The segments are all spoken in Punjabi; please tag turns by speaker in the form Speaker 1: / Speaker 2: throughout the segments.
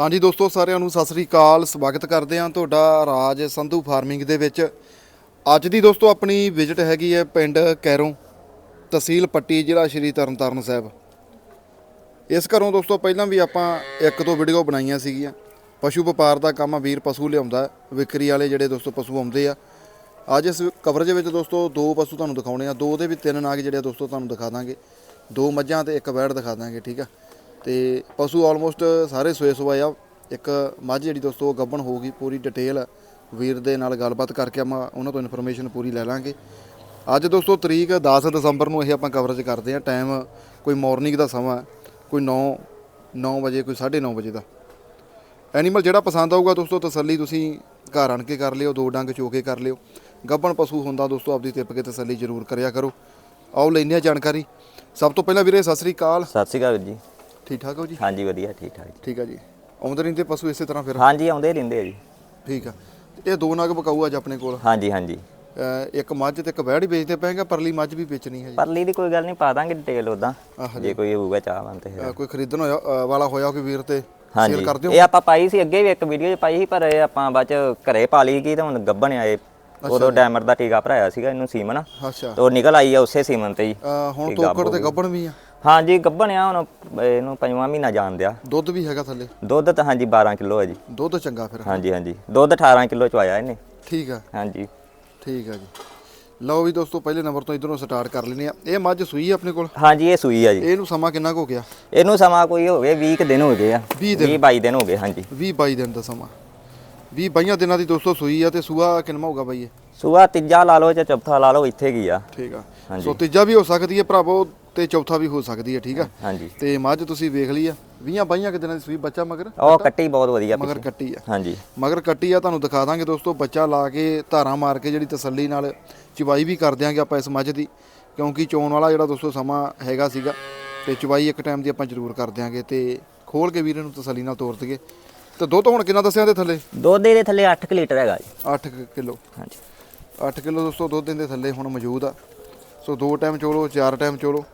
Speaker 1: ਹਾਂਜੀ ਦੋਸਤੋ, ਸਾਰਿਆਂ ਨੂੰ ਸਤਿ ਸ੍ਰੀ ਅਕਾਲ। ਸਵਾਗਤ ਕਰਦੇ ਹਾਂ ਤੁਹਾਡਾ ਰਾਜ ਸੰਧੂ ਫਾਰਮਿੰਗ ਦੇ ਵਿੱਚ। ਅੱਜ ਦੀ ਦੋਸਤੋ, ਆਪਣੀ ਵਿਜ਼ਿਟ ਹੈਗੀ ਹੈ ਪਿੰਡ ਕੈਰੋਂ ਤਹਿਸੀਲ ਪੱਟੀ, ਜ਼ਿਲ੍ਹਾ ਸ਼੍ਰੀ ਤਰਨਤਾਰਨ ਸਾਹਿਬ। ਇਸ ਘਰੋਂ ਦੋਸਤੋ, ਪਹਿਲਾਂ ਵੀ ਆਪਾਂ ਇੱਕ ਦੋ ਵੀਡੀਓ ਬਣਾਈਆਂ ਸੀਗੀਆਂ। ਪਸ਼ੂ ਵਪਾਰ ਦਾ ਕੰਮ ਵੀਰ ਪਸ਼ੂ ਲਿਆਉਂਦਾ ਵਿਕਰੀ ਵਾਲੇ ਜਿਹੜੇ ਦੋਸਤੋ, ਪਸ਼ੂ ਆਉਂਦੇ ਆ। ਅੱਜ ਇਸ ਕਵਰੇਜ ਵਿੱਚ ਦੋਸਤੋ, ਦੋ ਪਸ਼ੂ ਤੁਹਾਨੂੰ ਦਿਖਾਉਣੇ ਆ। ਦੋ ਦੇ ਵੀ ਤਿੰਨ ਨਾਗ ਜਿਹੜੇ ਆ ਦੋਸਤੋ, ਤੁਹਾਨੂੰ ਦਿਖਾ ਦਾਂਗੇ। ਦੋ ਮੱਝਾਂ ਤੇ ਇੱਕ ਵੈੜ ਦਿਖਾ ਦਾਂਗੇ, ਠੀਕ ਆ? ਤੇ ਪਸ਼ੂ ਆਲਮੋਸਟ ਸਾਰੇ ਸੋਏ ਸੋਏ ਆ। ਇੱਕ ਮੱਝ ਜਿਹੜੀ ਦੋਸਤੋ ਗੱਬਣ ਹੋਊਗੀ ਪੂਰੀ ਡਿਟੇਲ ਵੀਰ ਦੇ ਨਾਲ ਗੱਲਬਾਤ ਕਰਕੇ ਆਪਾਂ ਉਹਨਾਂ ਤੋਂ ਇਨਫੋਰਮੇਸ਼ਨ ਪੂਰੀ ਲੈ ਲਾਂਗੇ। ਅੱਜ ਦੋਸਤੋ, ਤਰੀਕ 10 ਦਸੰਬਰ ਨੂੰ ਇਹ ਆਪਾਂ ਕਵਰੇਜ ਕਰਦੇ ਆ ਟਾਈਮ ਕੋਈ ਮਾਰਨਿੰਗ ਦਾ ਸਮਾਂ, ਕੋਈ 9 9 ਵਜੇ, ਕੋਈ 9:30 ਵਜੇ ਦਾ। ਐਨੀਮਲ ਜਿਹੜਾ ਪਸੰਦ ਆਊਗਾ ਦੋਸਤੋ, ਤਸੱਲੀ ਤੁਸੀਂ ਘਰ ਆਣ ਕੇ ਕਰ ਲਿਓ, ਦੋ ਡੰਗ ਚੋ ਕੇ ਕਰ ਲਿਓ। ਗੱਬਣ ਪਸ਼ੂ ਹੁੰਦਾ ਦੋਸਤੋ, ਆਪਦੀ ਤਿੱਪ ਕੇ ਤਸੱਲੀ ਜ਼ਰੂਰ ਕਰਿਆ ਕਰੋ। ਆਓ ਲੈਂਦੇ ਹਾਂ ਜਾਣਕਾਰੀ। ਸਭ ਤੋਂ ਪਹਿਲਾਂ ਵੀਰੇ, ਸਤਿ ਸ੍ਰੀ ਅਕਾਲ।
Speaker 2: ਸਤਿ ਸ਼੍ਰੀ ਅਕਾਲ ਵੀਰ ਜੀ।
Speaker 1: ਠੀਕ ਠਾਕ ਹੋ ਜੀ?
Speaker 2: ਹਾਂਜੀ ਵਧੀਆ ਠੀਕ ਠਾਕ ਜੀ।
Speaker 1: ਠੀਕ ਆ ਜੀ। ਆਉਂਦੇ ਰਹਿੰਦੇ ਪਸ਼ੂ ਇਸੇ ਤਰ੍ਹਾਂ ਫਿਰ?
Speaker 2: ਹਾਂਜੀ ਆਉਂਦੇ ਰਹਿੰਦੇ ਆ ਜੀ।
Speaker 1: ਠੀਕ ਆ। ਇਹ ਦੋ ਨਗ ਬਕਾਊ ਅੱਜ ਆਪਣੇ ਕੋਲ?
Speaker 2: ਹਾਂਜੀ ਹਾਂਜੀ।
Speaker 1: ਅਹ ਇੱਕ ਮੱਝ ਤੇ ਇੱਕ ਵਹਿੜ ਹੀ ਵੇਚਦੇ ਪਏਗਾ ਪਰਲੀ ਮੱਝ ਵੀ ਵੇਚਣੀ ਹੈ ਜੀ?
Speaker 2: ਪਰਲੀ ਦੀ ਕੋਈ ਗੱਲ ਨਹੀਂ ਪਾ ਦਾਂਗੇ ਡਿਟੇਲ ਉਦਾਂ ਜੇ। ਕੋਈ ਹੋਊਗਾ ਚਾਹਵਾਨ ਤੇ।
Speaker 1: ਅਹ ਕੋਈ ਖਰੀਦਣ ਹੋਇਆ ਅਹ ਵਾਲਾ ਹੋਇਆ ਕੋਈ ਵੀਰ ਤੇ
Speaker 2: ਹਾਂਜੀ।
Speaker 1: ਸੇਲ ਕਰ ਦਿਓ।
Speaker 2: ਇਹ ਆਪਾਂ ਪਾਈ ਸੀ ਅੱਗੇ ਵੀ ਇੱਕ ਵੀਡੀਓ 'ਚ ਪਾਈ ਸੀ ਪਰ ਇਹ ਆਪਾਂ ਬਾਅਦ ਚ ਘਰੇ ਪਾ ਲਈ ਗਈ ਤੇ ਹੁਣ ਗੱਬਣ ਆਏ ਉਦੋਂ ਡੈਮਰ ਦਾ ਟੀਕਾ ਭਰਾਇਆ ਸੀਗਾ ਇਹਨੂੰ ਸੀਮਨ।
Speaker 1: ਅੱਛਾ।
Speaker 2: ਤੇ ਉਹ ਨਿਕਲ ਆਈ ਆ ਉਸੇ ਸੀਮਨ ਤੇ
Speaker 1: ਅਹ ਹੁਣ
Speaker 2: ਗੱਭ
Speaker 1: ਤੇ ਗੱਬਣ ਵੀ ਆ।
Speaker 2: ਹਾਂਜੀ ਗੱਬਣ ਆ ਹੁਣ ਇਹਨੂੰ ਪੰਜਵਾਂ ਮਹੀਨਾ ਜਾਣ ਦਿਆ।
Speaker 1: ਦੁੱਧ ਵੀ ਹੈਗਾ ਥੱਲੇ?
Speaker 2: ਦੁੱਧ ਤਾਂ ਹਾਂਜੀ 12 ਕਿਲੋ ਹੈ ਜੀ।
Speaker 1: ਦੁੱਧ ਚੰਗਾ ਫਿਰ।
Speaker 2: ਹਾਂਜੀ ਹਾਂਜੀ। ਦੁੱਧ 18 ਕਿਲੋ ਚ ਆਇਆ ਇਹਨੇ।
Speaker 1: ਠੀਕ ਆ।
Speaker 2: ਹਾਂਜੀ।
Speaker 1: ਠੀਕ ਆ ਜੀ। ਲਓ ਵੀ ਦੋਸਤੋ ਪਹਿਲੇ ਨੰਬਰ ਤੋਂ ਇਧਰੋਂ ਸਟਾਰਟ ਕਰ ਲੈਨੇ ਆ ਇਹ ਮੱਝ ਸੂਈ ਆ ਆਪਣੇ ਕੋਲ?
Speaker 2: ਹਾਂਜੀ ਇਹ ਸੂਈ ਆ ਜੀ।
Speaker 1: ਇਹਨੂੰ ਸਮਾਂ ਕਿੰਨਾ ਕੁ ਹੋ ਗਿਆ?
Speaker 2: ਇਹਨੂੰ ਸਮਾਂ ਕੋਈ ਹੋ ਗਏ 20 ਕੁ ਦਿਨ ਹੋ ਗਏ ਆ।
Speaker 1: 20 ਦਿਨ।
Speaker 2: 20 22 ਦਿਨ ਹੋ ਗਏ ਹਾਂਜੀ।
Speaker 1: 20 22 ਦਿਨ ਦਾ ਸਮਾਂ। 20 22 ਦਿਨਾਂ ਦੀ ਦੋਸਤੋ ਸੂਈ ਆ ਤੇ ਸੂਆ ਕਿੰਨਾ ਹੋਊਗਾ ਬਾਈ ਇਹ?
Speaker 2: ਸੂਆ ਤੀਜਾ ਲਾ ਲਓ ਜਾਂ ਚੌਥਾ ਲਾ ਲਓ ਇੱਥੇ ਕੀ ਆ।
Speaker 1: ਠੀਕ ਆ। ਸੋ ਤੀਜਾ ਵੀ ਹੋ ਸਕਦੀ ਹੈ ਭਰਾਵੋ ਤੇ ਚੌਥਾ ਵੀ ਹੋ ਸਕਦੀ ਹੈ ਠੀਕ ਆ?
Speaker 2: ਹਾਂਜੀ।
Speaker 1: ਤੇ ਮੱਝ ਤੁਸੀਂ ਵੇਖ ਲਈ ਆ। 20 22 ਕਿ ਦਿਨਾਂ ਦੀ ਸੂਈ ਬੱਚਾ ਮਗਰ?
Speaker 2: ਉਹ ਕੱਟੀ ਬਹੁਤ ਵਧੀਆ
Speaker 1: ਮਗਰ
Speaker 2: ਪਿੱਛੇ।
Speaker 1: ਕੱਟੀ ਆ।
Speaker 2: ਹਾਂਜੀ।
Speaker 1: ਮਗਰ ਕੱਟੀ ਆ ਤੁਹਾਨੂੰ ਦਿਖਾ ਦਾਂਗੇ ਦੋਸਤੋ ਬੱਚਾ ਲਾ ਕੇ ਧਾਰਾਂ ਮਾਰ ਕੇ ਜਿਹੜੀ ਤਸੱਲੀ ਨਾਲ ਚਵਾਈ ਵੀ ਕਰ ਦਿਆਂਗੇ ਆਪਾਂ ਇਸ ਮੱਝ ਦੀ ਕਿਉਂਕਿ ਚੋਣ ਵਾਲਾ ਜਿਹੜਾ ਦੋਸਤੋ ਸਮਾਂ ਹੈਗਾ ਸੀਗਾ ਤੇ ਚਵਾਈ ਇੱਕ ਟਾਈਮ ਦੀ ਆਪਾਂ ਜ਼ਰੂਰ ਕਰ ਦਿਆਂਗੇ ਤੇ ਖੋਲ ਕੇ ਵੀਰੇ ਨੂੰ ਤਸੱਲੀ ਨਾਲ ਤੋਰ ਦਈਏ। ਤੇ ਦੁੱਧ ਹੁਣ ਕਿੰਨਾ ਦੱਸਿਆ ਇਹਦੇ ਥੱਲੇ?
Speaker 2: ਦੁੱਧ ਇਹਦੇ ਥੱਲੇ 8 ਲੀਟਰ ਹੈਗਾ ਜੀ।
Speaker 1: 8 ਕਿਲੋ।
Speaker 2: ਹਾਂਜੀ।
Speaker 1: 8 ਕਿਲੋ ਦੋਸਤੋ ਦੁੱਧ ਇਹਦੇ ਥੱਲੇ ਹੁਣ ਮੌਜੂਦ ਆ। ਸੋ ਦੋ ਟਾਈਮ ਚੋਲੋ ਚਾਰ ਟਾਈਮ ਚੋਲੋ।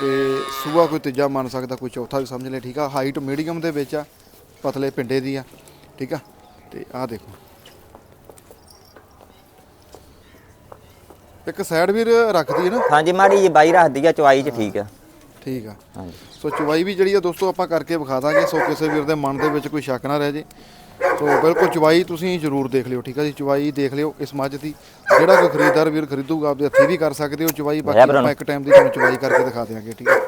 Speaker 1: ਤੇ ਸੂਆ ਕੋਈ ਤੀਜਾ ਮੰਨ ਸਕਦਾ ਕੋਈ ਚੌਥਾ ਵੀ ਸਮਝ ਲੈ ਠੀਕ ਆ? ਹਾਈਟ ਮੀਡੀਅਮ ਦੇ ਵਿੱਚ ਆ ਪਤਲੇ ਪਿੰਡੇ ਦੀ ਆ ਠੀਕ ਆ? ਤੇ ਆਹ ਦੇਖੋ। ਇੱਕ ਸਾਈਡ ਵੀ ਰੱਖਦੀ ਹੈ ਨਾ।
Speaker 2: ਹਾਂਜੀ ਮਾੜੀ ਜੀ ਬਾਈ ਰੱਖਦੀ ਆ ਚਵਾਈ 'ਚ ਠੀਕ ਆ।
Speaker 1: ਠੀਕ ਆ।
Speaker 2: ਹਾਂਜੀ।
Speaker 1: ਸੋ ਚਵਾਈ ਵੀ ਜਿਹੜੀ ਆ ਦੋਸਤੋ ਆਪਾਂ ਕਰਕੇ ਵਿਖਾ ਦਾਂਗੇ ਸੋ ਕਿਸੇ ਵੀਰ ਦੇ ਮਨ ਦੇ ਵਿੱਚ ਕੋਈ ਸ਼ੱਕ ਨਾ ਰਹਿ ਜੇ। ਸੋ ਬਿਲਕੁਲ ਚਵਾਈ ਤੁਸੀਂ ਜ਼ਰੂਰ ਦੇਖ ਲਿਓ ਠੀਕ ਆ ਜੀ? ਚਵਾਈ ਦੇਖ ਲਿਓ ਇਸ ਮੱਝ ਦੀ। ਜਿਹੜਾ ਕੋਈ ਖਰੀਦਦਾਰ ਵੀਰ ਖਰੀਦੂਗਾ ਆਪਦੇ ਹੱਥੀਂ ਵੀ ਕਰ ਸਕਦੇ ਹੋ ਚਵਾਈ ਬਾਕੀ
Speaker 2: ਹੈ
Speaker 1: ਆਪਾਂ ਇੱਕ ਟਾਈਮ ਦੀ ਤੁਹਾਨੂੰ ਚਵਾਈ ਕਰਕੇ ਦਿਖਾ ਦਿਆਂਗੇ ਠੀਕ ਆ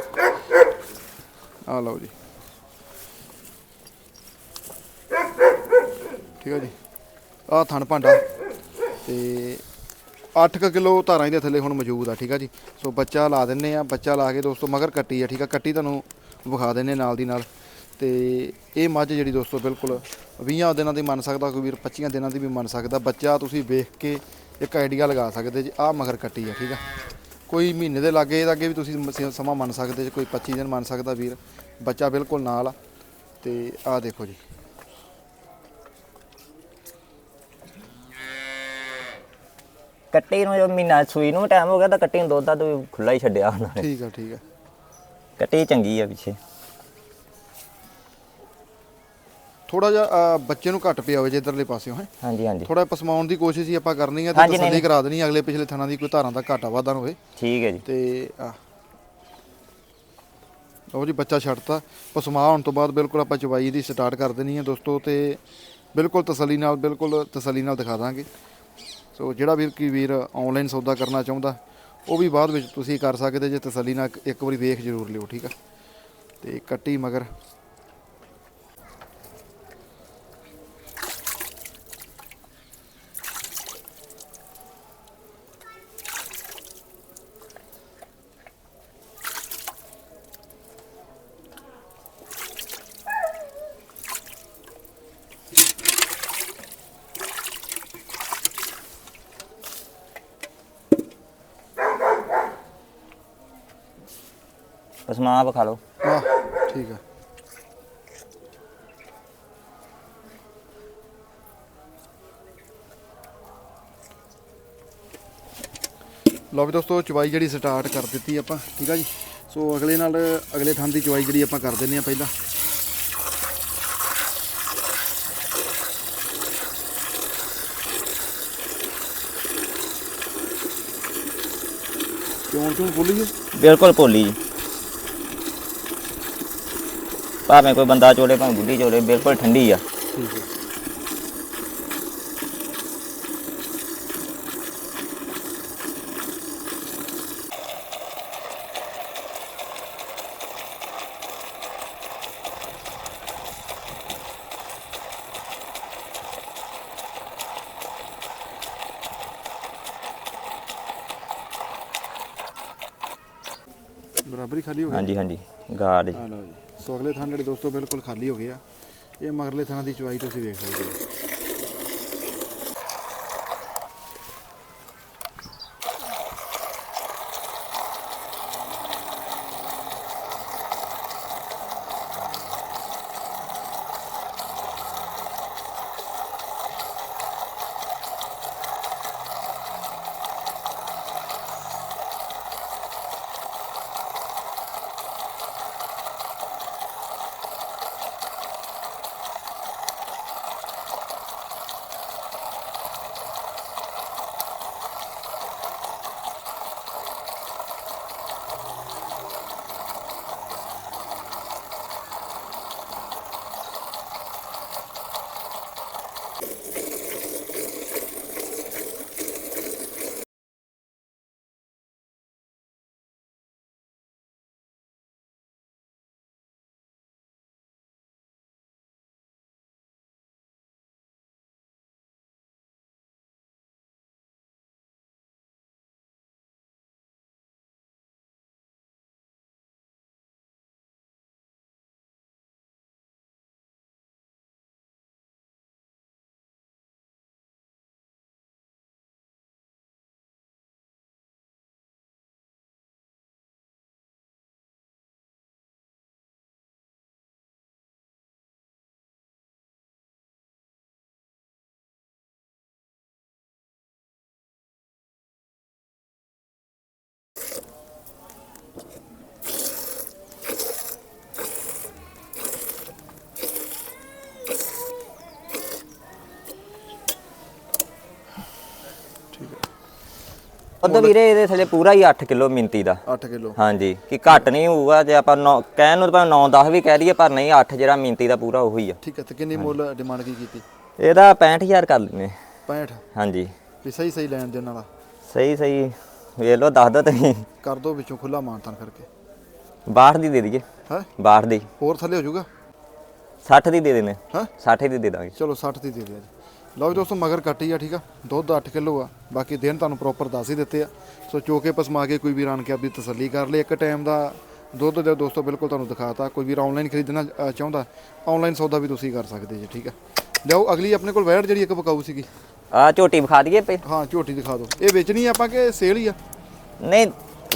Speaker 1: ਆ ਲਓ ਜੀ। ਠੀਕ ਆ ਜੀ? ਆ ਥਣ ਭਾਂਡਾ। ਤੇ 8 ਕਿਲੋ ਧਾਰਾਂ ਇਹਦੇ ਥੱਲੇ ਹੁਣ ਮੌਜੂਦ ਆ ਠੀਕ ਆ ਜੀ? ਸੋ ਬੱਚਾ ਲਾ ਦਿੰਨੇ ਆ ਬੱਚਾ ਲਾ ਕੇ ਦੋਸਤੋ ਮਗਰ ਕੱਟੀ ਆ ਠੀਕ ਆ ਕੱਟੀ ਤੁਹਾਨੂੰ ਵਿਖਾ ਦਿੰਨੇ ਨਾਲ ਦੀ ਨਾਲ। ਤੇ ਇਹ ਮੱਝ ਜਿਹੜੀ ਦੋਸਤੋ ਬਿਲਕੁਲ 20 ਦਿਨਾਂ ਦੀ ਮੰਨ ਸਕਦਾ ਕੋਈ ਵੀਰ 25 ਦਿਨਾਂ ਦੀ ਵੀ ਮੰਨ ਸਕਦਾ। ਬੱਚਾ ਤੁਸੀਂ ਵੇਖ ਕੇ ਇੱਕ ਆਈਡੀਆ ਲਗਾ ਸਕਦੇ ਜੀ ਆ ਮਗਰ ਕੱਟੀ ਆ ਠੀਕ ਆ? ਕੋਈ ਮਹੀਨੇ ਦੇ ਲਾਗੇ ਇਹਦੇ ਅੱਗੇ ਵੀ ਤੁਸੀਂ ਸਮਾਂ ਮੰਨ ਸਕਦੇ ਜੀ ਕੋਈ 25 ਦਿਨ ਮੰਨ ਸਕਦਾ ਵੀਰ। ਬੱਚਾ ਬਿਲਕੁਲ ਨਾਲ ਆ ਤੇ ਆ ਦੇਖੋ ਜੀ।
Speaker 2: ਕੱਟੀ ਨੂੰ ਜੋ ਮਹੀਨਾ ਸੂਈ ਨੂੰ ਟਾਈਮ ਹੋ ਗਿਆ ਤਾਂ ਕੱਟੀ ਨੂੰ ਦੁੱਧ ਦਾ ਖੁੱਲਾ ਹੀ ਛੱਡਿਆ ਉਹਨਾਂ ਨੇ।
Speaker 1: ਠੀਕ ਆ ਠੀਕ ਆ।
Speaker 2: ਕੱਟੀ ਚੰਗੀ ਆ ਪਿੱਛੇ।
Speaker 1: ਥੋੜਾ ਜਿਹਾ ਬੱਚੇ ਨੂੰ ਘੱਟ ਪਿਆ ਹੋਵੇ ਜੇ ਇਧਰਲੇ ਪਾਸਿਓਂ ਹੈ?
Speaker 2: ਹਾਂਜੀ ਹਾਂਜੀ।
Speaker 1: ਥੋੜਾ ਪਸਮਾਉਣ ਦੀ ਕੋਸ਼ਿਸ਼ ਹੀ ਆਪਾਂ ਕਰਨੀ ਹੈ ਤੇ
Speaker 2: ਹਾਂਜੀ, ਨਹੀਂ,
Speaker 1: ਤਸੱਲੀ
Speaker 2: ਨਹੀਂ।
Speaker 1: ਕਰਾ ਦੇਣੀ ਅਗਲੇ ਪਿਛਲੇ ਥਾਣਾ ਦੀ ਕੋਈ ਧਾਰਾਂ ਦਾ ਘਾਟਾ ਵਾਧਾ ਨਾ ਹੋਵੇ।
Speaker 2: ਠੀਕ ਹੈ ਜੀ।
Speaker 1: ਤੇ ਆ। ਲਓ ਜੀ ਬੱਚਾ ਛੱਡਤਾ। ਪਸਮਾ ਹੋਣ ਤੋਂ ਬਾਅਦ ਬਿਲਕੁਲ ਆਪਾਂ ਚਵਾਈ ਦੀ ਸਟਾਰਟ ਕਰ ਦੇਣੀ ਹੈ ਦੋਸਤੋ ਤੇ ਬਿਲਕੁਲ ਤਸੱਲੀ ਨਾਲ ਬਿਲਕੁਲ ਤਸੱਲੀ ਨਾਲ ਦਿਖਾ ਦਾਂਗੇ। ਸੋ ਜਿਹੜਾ ਵੀਰ ਕੀ ਵੀਰ ਆਨਲਾਈਨ ਸੌਦਾ ਕਰਨਾ ਚਾਹੁੰਦਾ ਉਹ ਵੀ ਬਾਅਦ ਵਿੱਚ ਤੁਸੀਂ ਕਰ ਸਕਦੇ ਜੇ ਤਸੱਲੀ ਨਾਲ ਇੱਕ- ਇੱਕ ਵਾਰੀ ਵੇਖ ਜ਼ਰੂਰ ਲਿਓ ਠੀਕ ਆ? ਤੇ ਕੱਟੀ ਮਗਰ
Speaker 2: उसमें आप खा लो
Speaker 1: वाह ठीक है ਲਓ ਵੀ ਦੋਸਤੋ ਚਵਾਈ ਜਿਹੜੀ ਸਟਾਰਟ ਕਰ ਦਿੱਤੀ ਆਪਾਂ ਠੀਕ ਆ ਜੀ ਸੋ ਅਗਲੇ ਨਾਲ ਅਗਲੇ ਥਾਂ ਦੀ ਚਵਾਈ ਜਿਹੜੀ ਆਪਾਂ ਕਰ ਦਿੰਨੇ ਆ ਪਹਿਲਾਂ ਚੋਣ ਚੋਣ ਪੋਲੀ ਜੀ
Speaker 2: ਬਿਲਕੁਲ ਪੋਲੀ ਜੀ ਭਾਵੇਂ ਕੋਈ ਬੰਦਾ ਚੋਲੇ ਭਾਵੇਂ ਬੁੱਢੀ ਚੋਲੇ ਬਿਲਕੁਲ ਠੰਡੀ ਆ।
Speaker 1: ਠੀਕ ਹੈ ਬਰਾਬਰੀ ਖਾਲੀ ਹੋ ਗਈ?
Speaker 2: ਹਾਂਜੀ ਹਾਂਜੀ। ਗਾਰਡ ਜੀ।
Speaker 1: ਆ ਲਓ ਜੀ। ਸੋ ਅਗਲੇ ਥਾਂ ਜਿਹੜੇ ਦੋਸਤੋ ਬਿਲਕੁਲ ਖਾਲੀ ਹੋ ਗਏ ਆ। ਇਹ ਮਗਰਲੇ ਥਾਂ ਦੀ ਚਵਾਈ ਤੁਸੀਂ ਵੇਖ ਸਕਦੇ ਹੋ।
Speaker 2: ਉਦੋਂ ਵੀਰੇ ਇਹਦੇ ਥੱਲੇ ਪੂਰਾ ਹੀ 8 ਕਿਲੋ ਮਿੰਤੀ ਦਾ।
Speaker 1: 8 ਕਿਲੋ।
Speaker 2: ਹਾਂਜੀ ਕਿ ਘੱਟ ਨਹੀਂ ਹੋਊਗਾ ਜੇ ਆਪਾਂ ਨੌ- ਕਹਿਣ ਨੂੰ ਤਾਂ 9-10 ਵੀ ਕਹਿ ਦਈਏ ਪਰ ਨਹੀਂ 8 ਜਿਹੜਾ ਮਿੰਤੀ ਦਾ ਪੂਰਾ ਉਹੀ ਆ।
Speaker 1: ਠੀਕ ਹੈ ਤੇ ਕਿੰਨੀ ਮੁੱਲ ਡਿਮਾਂਡ ਕੀ ਕੀਤੀ?
Speaker 2: ਇਹਦਾ 65000 ਕਰ ਲੈਨੇ
Speaker 1: 65
Speaker 2: ਹਾਂਜੀ।
Speaker 1: ਵੀ ਸਹੀ ਸਹੀ ਲੈਣ ਦੇਣ ਵਾਲਾ
Speaker 2: ਸਹੀ ਸਹੀ ਵੇਖ ਲਓ ਦੱਸ ਦੋ ਤੁਸੀਂ।
Speaker 1: ਕਰ ਦੋ ਵਿੱਚੋਂ ਖੁੱਲਾ ਮਾਨਤਾਨ ਕਰਕੇ।
Speaker 2: 62 ਦੀ ਦੇ ਦਈਏ।
Speaker 1: ਹੈ?
Speaker 2: 62 ਦੀ।
Speaker 1: ਹੋਰ ਥੱਲੇ ਹੋ ਜਾਊਗਾ?
Speaker 2: 60 ਦੀ ਦੇ ਦੇਣੇ
Speaker 1: ਹੈ?
Speaker 2: 60 ਦੀ ਦੇ ਦਾਂਗੇ।
Speaker 1: ਚਲੋ 60 ਦੀ ਦੇ ਜੀ। ਲਓ ਜੀ ਦੋਸਤੋ ਮਗਰ ਕੱਟੀ ਆ ਠੀਕ ਆ? ਦੁੱਧ 8 ਕਿਲੋ ਆ। ਬਾਕੀ ਦਿਨ ਤੁਹਾਨੂੰ ਪ੍ਰੋਪਰ ਦੱਸ ਹੀ ਦਿੱਤੇ ਆ। ਸੋ ਚੋਕੇ ਪਸਮਾ ਕੇ ਕੋਈ ਵੀਰ ਆਣ ਕੇ ਆਪਦੀ ਤਸੱਲੀ ਕਰ ਲਈ ਇੱਕ ਟਾਈਮ ਦਾ ਦੁੱਧ ਦੇ ਦੋਸਤੋ ਬਿਲਕੁਲ ਤੁਹਾਨੂੰ ਦਿਖਾਤਾ। ਕੋਈ ਵੀਰ ਆਨਲਾਈਨ ਖਰੀਦਣਾ ਚਾਹੁੰਦਾ ਆਨਲਾਈਨ ਸੌਦਾ ਵੀ ਤੁਸੀਂ ਕਰ ਸਕਦੇ ਜੀ ਠੀਕ ਆ? ਲਿਆਓ ਅਗਲੀ ਆਪਣੇ ਕੋਲ ਵੈੜ ਜਿਹੜੀ ਇੱਕ ਬਕਾਊ ਸੀਗੀ।
Speaker 2: ਆ ਝੋਟੀ ਵਿਖਾ ਦਈਏ ਪਈ
Speaker 1: ਹਾਂ ਝੋਟੀ ਦਿਖਾ ਦਿਓ। ਇਹ ਵੇਚਣੀ ਆ ਆਪਾਂ ਕਿ ਸੇਲ ਹੀ ਆ?
Speaker 2: ਨਹੀਂ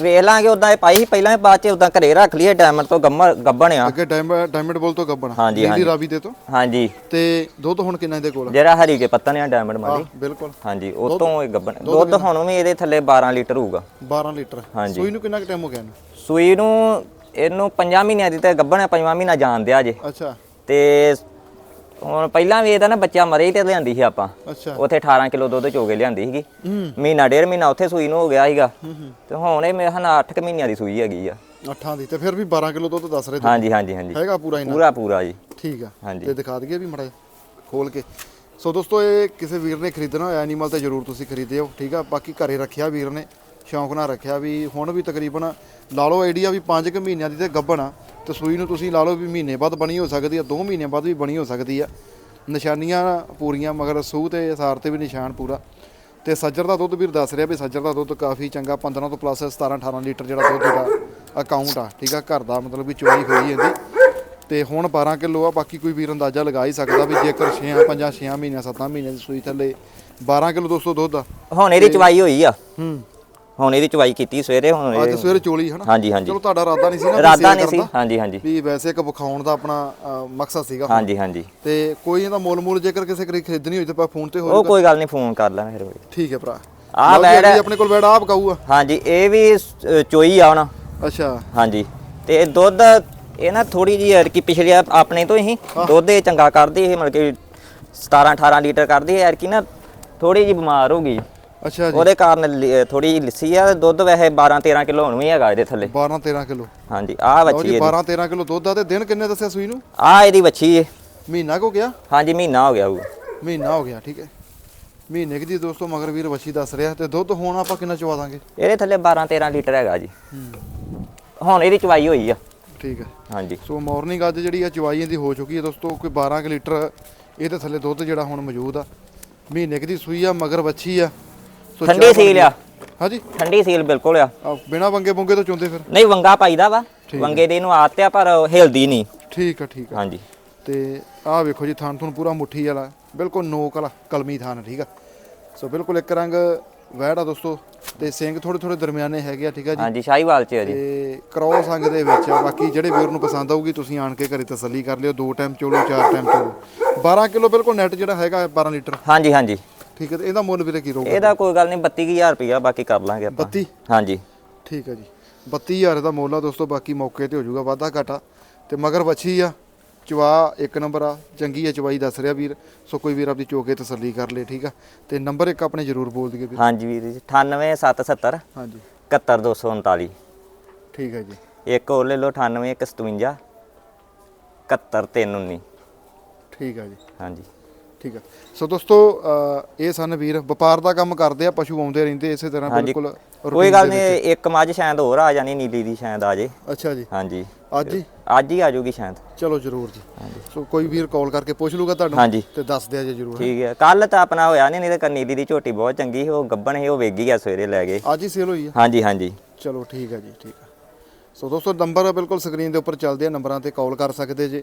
Speaker 2: ਵੇਖ ਲਾਂਗੇ ਉਦਾਂ ਇਹ ਪਾਈ ਸੀ ਪਹਿਲਾਂ ਬਾਅਦ ਚ ਉਦਾਂ ਘਰੇ ਰੱਖ ਲਈਏ ਡਾਇਮੰਡ ਤੋਂ ਗੱਮਾ ਗੱਬਣ ਆ।
Speaker 1: ਅੱਗੇ ਡਾਇਮੰਡ ਬੋਲ ਤੋਂ ਗੱਬਣ
Speaker 2: ਹਾਂਜੀ, ਹਾਂਜੀ।
Speaker 1: ਰਾਵੀ ਦੇ ਤੋਂ।
Speaker 2: ਹਾਂਜੀ।
Speaker 1: ਤੇ ਦੁੱਧ ਹੁਣ ਕਿੰਨਾ ਇਹਦੇ ਕੋਲ
Speaker 2: ਜਿਹੜਾ ਹਰੀ ਕੇ ਪੱਤਨ ਆ ਡਾਇਮੰਡ ਮਾਲੀ
Speaker 1: ਬਿਲਕੁਲ।
Speaker 2: ਹਾਂਜੀ ਉਹ ਤੋਂ ਇਹ ਗੱਬਣ ਦੁੱਧ ਹੁਣ ਵੀ ਇਹਦੇ ਥੱਲੇ 12 ਲੀਟਰ ਹੋਊਗਾ।
Speaker 1: 12 ਲੀਟਰ।
Speaker 2: ਹਾਂਜੀ।
Speaker 1: ਸੂਈ ਨੂੰ ਕਿੰਨਾ ਕੁ ਟਾਈਮ ਹੋ ਗਿਆ ਇਹਨੂੰ?
Speaker 2: ਸੂਈ ਨੂੰ ਇਹਨੂੰ 5 ਮਹੀਨਿਆਂ ਦੀ ਤੇ ਗੱਬਣ ਆ ਪੰਜਵਾਂ ਮਹੀਨਾ ਜਾਣ ਦਿਆ ਜੇ।
Speaker 1: ਅੱਛਾ।
Speaker 2: ਤੇ ਹੁਣ ਪਹਿਲਾਂ ਵੀ ਇਹਦਾ ਨਾ ਬੱਚਾ ਮਰੇ ਹੀ ਤੇ ਲਿਆਂਦੀ ਸੀ ਆਪਾਂ।
Speaker 1: ਅੱਛਾ।
Speaker 2: ਉੱਥੇ 18 ਕਿਲੋ ਦੁੱਧ ਚੋਗੇ ਲਿਆਂਦੀ ਸੀਗੀ। ਮਹੀਨਾ ਡੇਢ ਮਹੀਨਾ ਉੱਥੇ ਸੂਈ ਨੂੰ ਹੋ ਗਿਆ ਸੀਗਾ। ਤੇ ਹੁਣ ਇਹ ਮੇਰੇ ਨਾਲ 8 ਮਹੀਨਿਆਂ ਦੀ ਸੂਈ ਹੈਗੀ ਆ।
Speaker 1: ਅੱਠਾਂ ਦੀ ਤੇ ਫਿਰ ਵੀ 12 ਕਿਲੋ ਦੁੱਧ ਦੱਸ ਰਹੇ ਤੁਸੀਂ?
Speaker 2: ਹਾਂਜੀ ਹਾਂਜੀ। ਹਾਂਜੀ
Speaker 1: ਹੈਗਾ ਪੂਰਾ ਇਹਨਾਂ
Speaker 2: ਪੂਰਾ ਪੂਰਾ ਜੀ।
Speaker 1: ਠੀਕ ਆ।
Speaker 2: ਹਾਂਜੀ।
Speaker 1: ਤੇ ਦਿਖਾ ਦਈਏ ਵੀ ਮੜਾ ਖੋਲ ਕੇ। ਸੋ ਦੋਸਤੋ ਇਹ ਕਿਸੇ ਵੀਰ ਨੇ ਖਰੀਦਣਾ ਹੋਇਆ ਐਨੀਮਲ ਤੇ ਜਰੂਰ ਤੁਸੀਂ ਖਰੀਦਿਓ ਠੀਕ ਆ? ਬਾਕੀ ਘਰੇ ਰੱਖਿਆ ਵੀਰ ਨੇ। ਸ਼ੌਂਕ ਨਾਲ ਰੱਖਿਆ ਵੀ ਹੁਣ ਵੀ ਤਕਰੀਬਨ ਲਾ ਲਓ ਆਈਡੀਆ ਵੀ 5 ਕੁ ਮਹੀਨਿਆਂ ਦੀ ਤੇ ਗੱਭਣ ਆ ਤੇ ਸੂਈ ਨੂੰ ਤੁਸੀਂ ਲਾ ਲਓ ਵੀ ਮਹੀਨੇ ਬਾਅਦ ਬਣੀ ਹੋ ਸਕਦੀ ਆ 2 ਮਹੀਨਿਆਂ ਬਾਅਦ ਵੀ ਬਣੀ ਹੋ ਸਕਦੀ ਆ। ਨਿਸ਼ਾਨੀਆਂ ਪੂਰੀਆਂ ਮਗਰ ਸੂਹ ਤੇ ਸਾਰ ਤੇ ਵੀ ਨਿਸ਼ਾਨ ਪੂਰਾ। ਤੇ ਸੱਜਰ ਦਾ ਦੁੱਧ ਵੀਰ ਦੱਸ ਰਿਹਾ ਵੀ ਸੱਜਰ ਦਾ ਦੁੱਧ ਕਾਫੀ ਚੰਗਾ 15 ਤੋਂ ਪਲੱਸ 17 18 ਲੀਟਰ ਜਿਹੜਾ ਦੁੱਧ ਦਾ ਅਕਾਊਂਟ ਆ ਠੀਕ ਆ? ਘਰ ਦਾ ਮਤਲਬ ਵੀ ਚੋਈ ਹੋਈ ਇਹਦੀ। ਤੇ ਹੁਣ 12 ਕਿਲੋ ਆ ਬਾਕੀ ਕੋਈ ਵੀਰ ਅੰਦਾਜ਼ਾ ਲਗਾ ਹੀ ਸਕਦਾ ਵੀ ਜੇਕਰ 6 5 6 ਮਹੀਨਿਆਂ 7 ਮਹੀਨਿਆਂ ਦੀ ਸੂਈ ਥੱਲੇ 12 ਕਿਲੋ 200 ਦੁੱਧ ਆ।
Speaker 2: ਹੁਣ ਇਹਦੀ ਚਵਾਈ ਹੋਈ ਆ।
Speaker 1: ਹੂੰ।
Speaker 2: ਹੁਣ ਇਹਦੀ ਚਵਾਈ ਕੀਤੀ ਸਵੇਰੇ ਹੁਣ
Speaker 1: ਅੱਜ
Speaker 2: ਇਹ-
Speaker 1: ਸਵੇਰੇ ਚੋਲੀ ਹਨਾ
Speaker 2: ਹਾਂਜੀ ਹਾਂਜੀ।
Speaker 1: ਚਲੋ ਤੁਹਾਡਾ ਇਰਾਦਾ ਨਹੀਂ ਸੀ ਨਾ ਵੀ
Speaker 2: ਇਰਾਦਾ
Speaker 1: sale
Speaker 2: ਨਹੀਂ ਸੀ।
Speaker 1: ਕਰਨ ਦਾ,
Speaker 2: ਹਾਂਜੀ ਹਾਂਜੀ।
Speaker 1: ਵੀ ਵੈਸੇ ਇੱਕ ਵਿਖਾਉਣ ਦਾ ਆਪਣਾ ਅ, ਮਕਸਦ ਸੀਗਾ
Speaker 2: ਹਾਂਜੀ ਹਾਂਜੀ।
Speaker 1: ਤੇ ਕੋਈ ਇਹਦਾ ਮੁੱਲ ਮੁੱਲ ਜੇਕਰ ਕਿਸੇ ਕਰੀ ਖਰੀਦਣੀ ਹੋਈ ਤੇ ਆਪਾਂ ਫੋਨ ਤੇ ਹੋ
Speaker 2: ਉਹ ਕੋਈ ਗੱਲ ਨਹੀਂ ਫੋਨ ਕਰ ਲੈਣਾ ਫਿਰ ਕੋਈ।
Speaker 1: ਠੀਕ ਹੈ ਭਰਾ।
Speaker 2: ਆਹ
Speaker 1: ਲਓ ਜੀ, ਅਗਲੀ ਆਪਣੇ ਕੋਲ ਬੈਡ ਆਪ ਕਾਊ ਆ
Speaker 2: ਹਾਂਜੀ ਇਹ ਵੀ ਅ, ਚੋਈ ਆ ਹੁਣ।
Speaker 1: ਅੱਛਾ।
Speaker 2: ਹਾਂਜੀ। ਤੇ ਦੁੱਧ ਇਹ ਨਾ ਥੋੜੀ ਜੀ ਯਾਰ ਕਿ ਪਿਛਲੇ ਆ- ਆਪਣੇ ਤੋਂ ਹੀ ਦੁੱਧ ਇਹ ਚੰਗਾ ਕਰਦੀ ਇਹ ਮਤਲਬ ਕਿ 17 18 ਲੀਟਰ ਕਰਦੀ ਹੈ ਯਾਰ ਕਿ ਨਾ ਥੋੜੀ ਜੀ ਬਿਮਾਰ ਹੋ ਗਈ।
Speaker 1: ਅੱਛਾ ਜੀ।
Speaker 2: ਉਹਦੇ ਕਾਰਨ ਥੋੜੀ ਲਿੱਸੀ ਆ ਦੁੱਧ ਵੈਸੇ 12 13 ਕਿਲੋ ਹੁਣ ਵੀ ਹੈਗਾ ਇਹਦੇ ਥੱਲੇ।
Speaker 1: 12 13 ਕਿਲੋ।
Speaker 2: ਹਾਂਜੀ ਆਹ
Speaker 1: ਜੀ
Speaker 2: ਇਹਦੀ।
Speaker 1: 12 13 ਕਿਲੋ ਦੁੱਧ ਆ ਤੇ ਦਿਨ ਕਿੰਨੇ ਦੱਸਿਆ ਸੂਈ ਨੂੰ?
Speaker 2: ਆਹ ਇਹਦੀ ਵੱਛੀ ਏ।
Speaker 1: ਮਹੀਨਾ ਕੋ ਗਿਆ?
Speaker 2: ਹਾਂਜੀ ਮਹੀਨਾ ਹੋ ਗਿਆ ਹੋਊ।
Speaker 1: ਮਹੀਨਾ ਹੋ ਗਿਆ ਠੀਕ ਹੈ। ਮਹੀਨੇ ਦੀ ਦੋਸਤੋ ਮਗਰ ਵੀਰ ਵੱਛੀ ਦੱਸ ਰਿਹਾ ਤੇ ਦੁੱਧ ਹੁਣ ਆਪਾਂ ਕਿੰਨਾ ਚਵਾ ਦਾਂਗੇ?
Speaker 2: ਇਹਦੇ ਥੱਲੇ 12 13 ਲੀਟਰ ਹੈਗਾ ਜੀ। ਹੁਣ ਇਹਦੀ ਚਵਾਈ ਹੋਈ ਆ।
Speaker 1: ਠੀਕ ਹੈ।
Speaker 2: ਹਾਂਜੀ।
Speaker 1: ਸੋ ਮਾਰਨਿੰਗ ਅੱਜ ਜਿਹੜੀ ਆ ਚਵਾਈ ਇਹਦੀ ਹੋ ਚੁੱਕੀ ਹੈ ਦੋਸਤੋ ਕੋਈ 12 ਕੁ ਲੀਟਰ ਇਹਦੇ ਥੱਲੇ ਦੁੱਧ ਜਿਹੜਾ ਹੁਣ ਮੌਜੂਦ ਆ। ਮਹੀਨੇ ਦੀ ਸੂਈ ਆ ਮਗਰ ਵੱਛੀ ਆ।
Speaker 2: ਠੰਡੀ ਸੀਲ ਆ।
Speaker 1: ਹਾਂਜੀ।
Speaker 2: ਠੰਡੀ ਸੀਲ ਬਿਲਕੁਲ ਆ।
Speaker 1: ਬਿਨਾ ਵੰਗੇ ਬੁੰਗੇ ਤੋਂ ਚੁੰਦੇ ਫਿਰ?
Speaker 2: ਨਹੀਂ ਵੰਗਾ ਪਾਈਦਾ ਵਾ। ਵੰਗੇ ਦੇ ਇਹਨੂੰ ਆਦਤ ਆ ਪਰ ਹਿਲਦੀ ਨਹੀਂ।
Speaker 1: ਠੀਕ ਆ ਠੀਕ ਆ।
Speaker 2: ਹਾਂਜੀ।
Speaker 1: ਤੇ ਆਹ ਵੇਖੋ ਜੀ ਥਣ ਥਣ ਪੂਰਾ ਮੁੱਠੀ ਵਾਲਾ। ਬਿਲਕੁਲ ਨੋਕ ਵਾਲਾ ਕਲਮੀ ਥਣ ਠੀਕ ਆ। ਸੋ ਬਿਲਕੁਲ ਇੱਕ ਰੰਗ ਵਹਿੜ ਦੋਸਤੋ। ਤੇ ਸਿੰਘ ਥੋੜੇ ਥੋੜੇ ਦਰਮਿਆਨੇ ਹੈਗੇ ਆ ਠੀਕ ਆ ਜੀ।
Speaker 2: ਹਾਂਜੀ ਸ਼ਾਹੀਵਾਲ ਚ ਆ ਜੀ।
Speaker 1: ਤੇ ਕ੍ਰੋਸ ਅੰਗ ਦੇ ਵਿੱਚ ਆ। ਬਾਕੀ ਜਿਹੜੇ ਵੀਰ ਨੂੰ ਪਸੰਦ ਆਊਗੀ ਤੁਸੀਂ ਆਣ ਕੇ ਘਰੇ ਤਸੱਲੀ ਕਰ ਲਿਓ। ਦੋ ਟਾਈਮ ਚੋਲੋ ਚਾਰ ਟਾਈਮ ਚੋਲੋ। 12 ਕਿਲੋ ਬਿਲਕੁਲ ਨੈਟ ਜਿਹੜਾ ਹੈਗਾ 12 ਲੀਟਰ।
Speaker 2: ਹਾਂਜੀ ਹਾਂਜੀ।
Speaker 1: ਠੀਕ ਹੈ ਤੇ ਇਹਦਾ ਮੁੱਲ ਵੀਰੇ ਕੀ ਰਹੂਗਾ?
Speaker 2: ਇਹਦਾ ਕੋਈ ਗੱਲ ਨਹੀਂ 32000 ਰੁਪਇਆ ਬਾਕੀ ਕਰ ਲਾਂਗੇ ਆਪਾਂ।
Speaker 1: 32
Speaker 2: ਹਾਂਜੀ।
Speaker 1: ਠੀਕ ਹੈ ਜੀ। 32000 ਦਾ ਮੁੱਲ ਆ ਦੋਸਤੋ ਬਾਕੀ ਮੌਕੇ ਤੇ ਹੋ ਜਾਊਗਾ ਵਾਧਾ ਘਾਟਾ। ਤੇ ਮਗਰ ਵੱਛੀ ਆ ਚਵਾ ਇੱਕ ਨੰਬਰ ਆ ਚੰਗੀ ਆ ਚਵਾਈ ਦੱਸ ਰਿਹਾ ਵੀਰ। ਸੋ ਕੋਈ ਵੀਰ ਆਪਦੀ ਚੋਕੇ ਤਸੱਲੀ ਕਰ ਲੇ ਠੀਕ ਆ? ਤੇ ਨੰਬਰ ਇੱਕ ਆਪਣੇ ਜ਼ਰੂਰ ਬੋਲ ਦਈਏ ਵੀਰ।
Speaker 2: ਹਾਂਜੀ ਵੀਰ ਜੀ 98770
Speaker 1: ਹਾਂਜੀ।
Speaker 2: 71239
Speaker 1: ਠੀਕ ਹੈ ਜੀ।
Speaker 2: ਇੱਕ ਹੋਰ ਲੈ ਲਓ 98157 71319
Speaker 1: ਠੀਕ ਆ ਜੀ।
Speaker 2: ਹਾਂਜੀ।
Speaker 1: ਠੀਕ ਆ। ਸੋ ਦੋਸਤੋ ਅ, ਇਹ ਸਨ ਵੀਰ। ਵਪਾਰ ਦਾ ਕੰਮ ਕਰਦੇ ਆ ਪਸ਼ੂ ਆਉਂਦੇ ਰਹਿੰਦੇ ਇਸੇ ਤਰ੍ਹਾਂ
Speaker 2: ਹਾਂਜੀ।
Speaker 1: ਬਿਲਕੁਲ
Speaker 2: ਕੋਈ
Speaker 1: routine
Speaker 2: ਗੱਲ
Speaker 1: ਦੇ
Speaker 2: ਨਹੀਂ ਇੱਕ ਮੱਝ ਸ਼ਾਇਦ ਹੋਰ ਆ ਜਾਣੀ ਨੀਲੀ ਦੀ ਸ਼ਾਇਦ ਆ ਜੇ।
Speaker 1: ਵਿੱਚ। ਅੱਛਾ ਜੀ।
Speaker 2: ਹਾਂਜੀ।
Speaker 1: ਅੱਜ ਹੀ?
Speaker 2: ਅੱਜ ਹੀ ਆ ਜਾਊਗੀ ਸ਼ਾਇਦ।
Speaker 1: ਚਲੋ ਜਰੂਰ ਜੀ। ਸੋ ਕੋਈ ਵੀਰ ਕਾਲ ਕਰਕੇ ਪੁੱਛ ਲੂਗਾ ਤੁਹਾਨੂੰ
Speaker 2: ਹਾਂਜੀ।
Speaker 1: ਤੇ ਦੱਸ ਦਿਆ ਜੇ ਜਰੂਰ
Speaker 2: ਠੀਕ ਹੈ। ਕੱਲ ਤਾਂ ਆਪਣਾ ਹੋਇਆ ਨਹੀਂ ਨਹੀਂ ਤਾਂ ਨੀਲੀ ਦੀ ਝੋਟੀ ਬਹੁਤ ਚੰਗੀ ਸੀ ਉਹ ਗੱਬਣ ਸੀ ਉਹ ਵੇਗੀ ਆ ਸਵੇਰੇ ਲੈ ਗਏ
Speaker 1: ਅੱਜ ਹੀ ਸੇਲ ਹੋਈ ਆ?
Speaker 2: ਹਾਂਜੀ ਹਾਂਜੀ।
Speaker 1: ਚਲੋ ਠੀਕ ਹੈ ਜੀ ਠੀਕ ਹੈ ਸੋ ਦੋਸਤੋ ਨੰਬਰ ਬਿਲਕੁਲ ਸਕਰੀਨ ਦੇ ਉੱਪਰ ਚੱਲਦੇ ਆ ਨੰਬਰਾਂ ਤੇ ਕਾਲ ਕਰ ਸਕਦੇ ਜੇ।